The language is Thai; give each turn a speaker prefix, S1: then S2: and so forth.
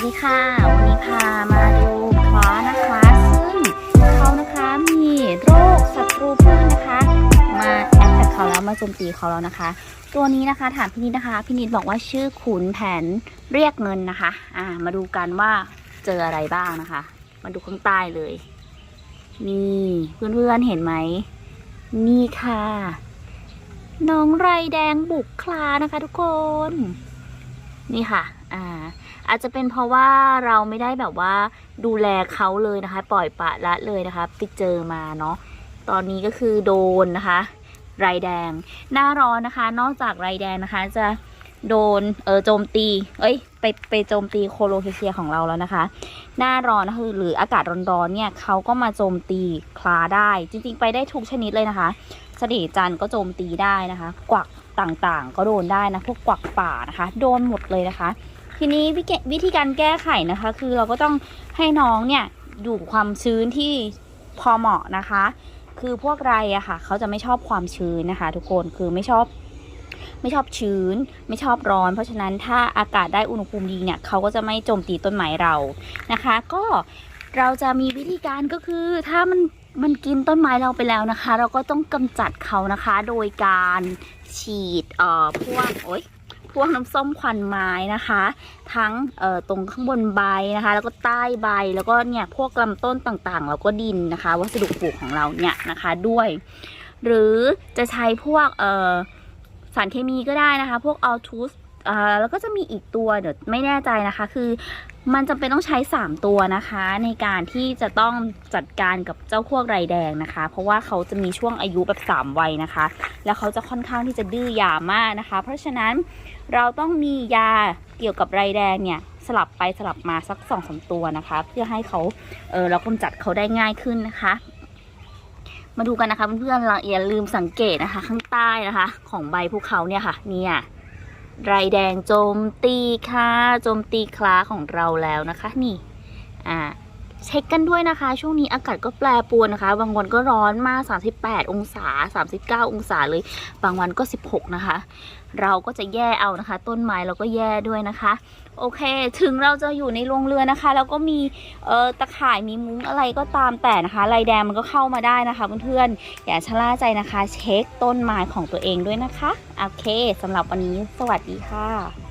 S1: สวัสดีค่ะ วันนี้พามาดูคว้านะคะ ซึ่งเขานะคะมีโรคศัตรูพืชนะคะ มาแอตแทกเขาแล้วมาโจมตีเขาแล้วนะคะ ตัวนี้นะคะถามพี่นิดนะคะ พี่นิดบอกว่าชื่อขุนแผนเรียกเงินนะคะ อ่า มาดูกันว่าเจออะไรบ้างนะคะ มาดูข้างใต้เลย นี่เพื่อนๆเห็นไหม นี่ค่ะ น้องไรแดงบุกคลานะคะ ทุกคน นี่ค่ะ อ่าอาจจะเป็นเพราะว่าเราไม่ได้แบบว่าดูแลเขาเลยนะคะ ปล่อยปะละเลยนะคะไปเจอมาเนาะตอนนี้ก็คือโดนนะคะไรแดง หน้าร้อนนะคะ นอกจากไรแดงนะคะ จะโดนเออโจมตี เอ้ย ไปไปโจมตีโคโลเคเชียของเราแล้วนะคะ หน้าร้อนนะคะหรืออากาศร้อนๆเนี่ยเขาก็มาโจมตีคลาได้ จริง ๆ ไปได้ทุกชนิดเลยนะคะเสน่ห์จันทร์ก็โจมตีได้นะคะ กวักต่างๆ ก็โดนได้นะพวกกวักป่านะคะ โดนหมดเลยนะคะ ทีนี้วิธีการแก้ไขนะคะ คือเราก็ต้องให้น้องเนี่ยอยู่ความชื้นที่พอเหมาะนะคะ คือพวกไรอะค่ะ เขาจะไม่ชอบความชื้นนะคะ ทุกคนคือไม่ชอบไม่ชอบชื้น ไม่ชอบร้อน เพราะฉะนั้นถ้าอากาศได้อุณหภูมิดีเนี่ยเขาก็จะไม่โจมตีต้นไม้เรานะคะ ก็เราจะมีวิธีการก็คือถ้ามันมันกินต้นไม้เราไปแล้วนะคะ เราก็ต้องกำจัดเขานะคะ โดยการฉีดเอ่อพวกโอ๊ย พวกน้ำส้มควันไม้นะคะ ทั้งตรงข้างบนใบนะคะ แล้วก็ใต้ใบแล้วก็เนี่ยพวกลำต้นต่างๆ แล้วก็ดินนะคะ วัสดุปลูกของเราเนี่ยนะคะด้วย หรือจะใช้พวกสารเคมีก็ได้นะคะ พวกอัลทูส อ่าแล้วก็จะมีอีกตัวเดี๋ยวไม่แน่ใจนะคะ คือมันจำเป็นต้องใช้ 3 ตัวนะคะ ในการที่จะต้องจัดการกับเจ้าพวกไรแดงนะคะ เพราะว่าเขาจะมีช่วงอายุแบบ3วัยนะคะ แล้วเขาจะค่อนข้างที่จะดื้อยามากนะคะ เพราะฉะนั้นเราต้องมียาเกี่ยวกับไรแดงเนี่ยสลับไปสลับมาสัก2อสตัวนะคะ เพื่อให้เขาเออเรากำจัดเขาได้ง่ายขึ้นนะคะ มาดูกันนะคะเพื่อนๆราอย่าลืมสังเกตนะคะ ข้างใต้นะคะ ของใบภูเขาเนี่ยค่ะเนี่ย ไรแดงโจมตีค่ะโจมตีคลาของเราแล้วนะคะนี่ อ่า เช็คกันด้วยนะคะ ช่วงนี้อากาศก็แปรปรวนนะคะ บางวันก็ร้อนมาก 38 องศา 39 องศาเลย บางวันก็ 16 นะคะ เราก็จะแย่เอานะคะ ต้นไม้เราก็แย่ด้วยนะคะ โอเค ถึงเราจะอยู่ในโรงเรือนนะคะ แล้วก็มีเออตะข่ายมีมุ้งอะไรก็ตามแต่นะคะลายแดงมันก็เข้ามาได้นะคะเพื่อนๆอย่าชะล่าใจนะคะ เช็คต้นไม้ของตัวเองด้วยนะคะ โอเคสำหรับวันนี้สวัสดีค่ะ